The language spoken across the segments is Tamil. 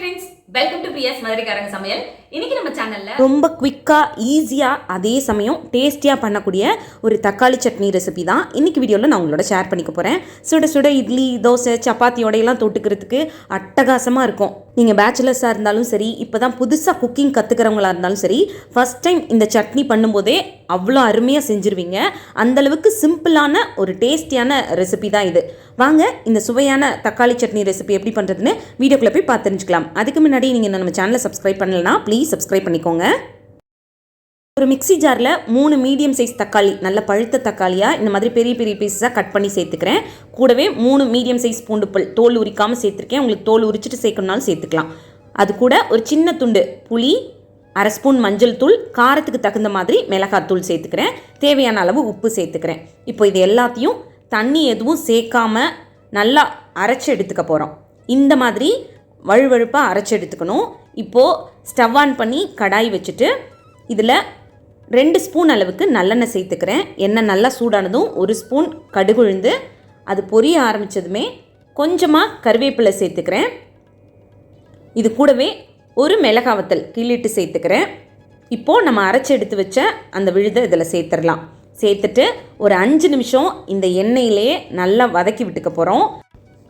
ஃப்ரெண்ட்ஸ் வெல்கம் டு பிஎஸ் மதுரைக்காரங்க சமையல் இன்னைக்கு நம்ம சேனல்ல ரொம்ப குவிக்கா ஈஸியாக அதே சமயம் டேஸ்டியா பண்ணக்கூடிய ஒரு தக்காளி சட்னி ரெசிபி தான் இன்னைக்கு வீடியோவில் நான் உங்களோட ஷேர் பண்ணிக்க போகிறேன் சுட சுட இட்லி தோசை சப்பாத்தியோடையெல்லாம் தொட்டுக்கிறதுக்கு அட்டகாசமாக இருக்கும். நீங்கள் பேச்சுலர்ஸாக இருந்தாலும் சரி இப்போ தான் புதுசாக குக்கிங் கற்றுக்கிறவங்களா இருந்தாலும் சரி ஃபஸ்ட் டைம் இந்த சட்னி பண்ணும்போதே அவ்வளோ அருமையாக செஞ்சுருவீங்க. அந்தளவுக்கு சிம்பிளான ஒரு டேஸ்டியான ரெசிபி தான் இது. வாங்க இந்த சுவையான தக்காளி சட்னி ரெசிபி எப்படி பண்ணுறதுன்னு வீடியோக்குள்ளே போய் பார்த்து தெரிஞ்சுக்கலாம். அதுக்கு முன்னாடி நீங்கள் நம்ம சேனலை சப்ஸ்கிரைப் பண்ணலன்னா ப்ளீஸ் சப்ஸ்கிரைப் பண்ணிக்கோங்க. ஒரு மிக்ஸி ஜாரில் மூணு மீடியம் சைஸ் தக்காளி நல்ல பழுத்த தக்காளியாக இந்த மாதிரி பெரிய பெரிய பீஸஸாக கட் பண்ணி சேர்த்துக்கிறேன். கூடவே மூணு மீடியம் சைஸ் பூண்டு பல் தோல் உரிக்காமல் சேர்த்துருக்கேன். உங்களுக்கு தோல் உரிச்சிட்டு சேர்க்கணுனாலும் சேர்த்துக்கலாம். அது கூட ஒரு சின்ன துண்டு புளி அரை ஸ்பூன் மஞ்சள் தூள் காரத்துக்கு தகுந்த மாதிரி மிளகாத்தூள் சேர்த்துக்கிறேன். தேவையான அளவு உப்பு சேர்த்துக்கிறேன். இப்போ இது எல்லாத்தையும் தண்ணி எதுவும் சேர்க்காம நல்லா அரைச்சி எடுத்துக்க போகிறோம் இந்த மாதிரி வழுவழுப்பாக அரைச்சி எடுத்துக்கணும். இப்போது ஸ்டவ் ஆன் பண்ணி கடாய் வச்சுட்டு இதில் ரெண்டு ஸ்பூன் அளவுக்கு நல்லெண்ணெய் சேர்த்துக்கிறேன். எண்ணெய் நல்லா சூடானதும் ஒரு ஸ்பூன் கடுகுழுந்து அது பொரிய ஆரம்பித்ததுமே கொஞ்சமாக கருவேப்பிலை சேர்த்துக்கிறேன். இது கூடவே ஒரு மிளகா வத்தல் கிள்ளிட்டு சேர்த்துக்கிறேன். இப்போது நம்ம அரைச்சி எடுத்து வச்ச அந்த விழுதை இதில் சேர்த்துடலாம். சேர்த்துட்டு ஒரு அஞ்சு நிமிஷம் இந்த எண்ணெயிலேயே நல்லா வதக்கி விட்டுக்க போகிறோம்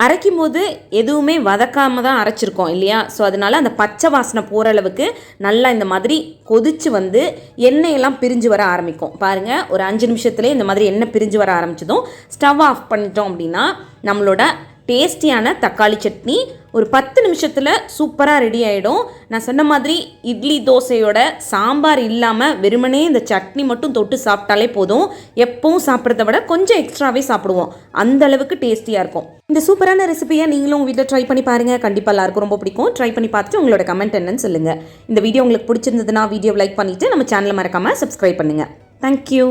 அரைக்கும் போது எதுவுமே வதக்காம தான் அரைச்சிருக்கோம் இல்லையா? ஸோ அதனால் அந்த பச்சை வாசனை போகிற அளவுக்கு நல்லா இந்த மாதிரி கொதிச்சு வந்து எண்ணெயெல்லாம் பிரிஞ்சு வர ஆரம்பிக்கும். பாருங்கள் ஒரு அஞ்சு நிமிஷத்துலேயே இந்த மாதிரி எண்ணெய் பிரிஞ்சு வர ஆரம்பிச்சதும் ஸ்டவ் ஆஃப் பண்ணிட்டோம் அப்படின்னா நம்மளோட டேஸ்டியான தக்காளி சட்னி. ஒரு பத்து நிமிஷத்தில் சூப்பராக ரெடி ஆகிடும் நான் சொன்ன மாதிரி இட்லி தோசையோட சாம்பார் இல்லாமல் வெறுமனே இந்த சட்னி மட்டும் தொட்டு சாப்பிட்டாலே போதும். எப்பவும் சாப்பிட்றத விட கொஞ்சம் எக்ஸ்ட்ராவே சாப்பிடுவோம். அந்த அளவுக்கு டேஸ்டியாக இருக்கும். இந்த சூப்பரான ரெசிபியை நீங்களும் உங்கள் வீட்டில் ட்ரை பண்ணி பாருங்கள் கண்டிப்பாக எல்லாருக்கும் ரொம்ப பிடிக்கும். ட்ரை பண்ணி பார்த்துட்டு உங்களோட கமெண்ட் என்னன்னு சொல்லுங்கள் இந்த வீடியோ உங்களுக்கு பிடிச்சிருந்ததுன்னா வீடியோ லைக் பண்ணிவிட்டு நம்ம சேனலை மறக்காமல் சப்ஸ்கிரைப் பண்ணுங்கள் தேங்க்யூ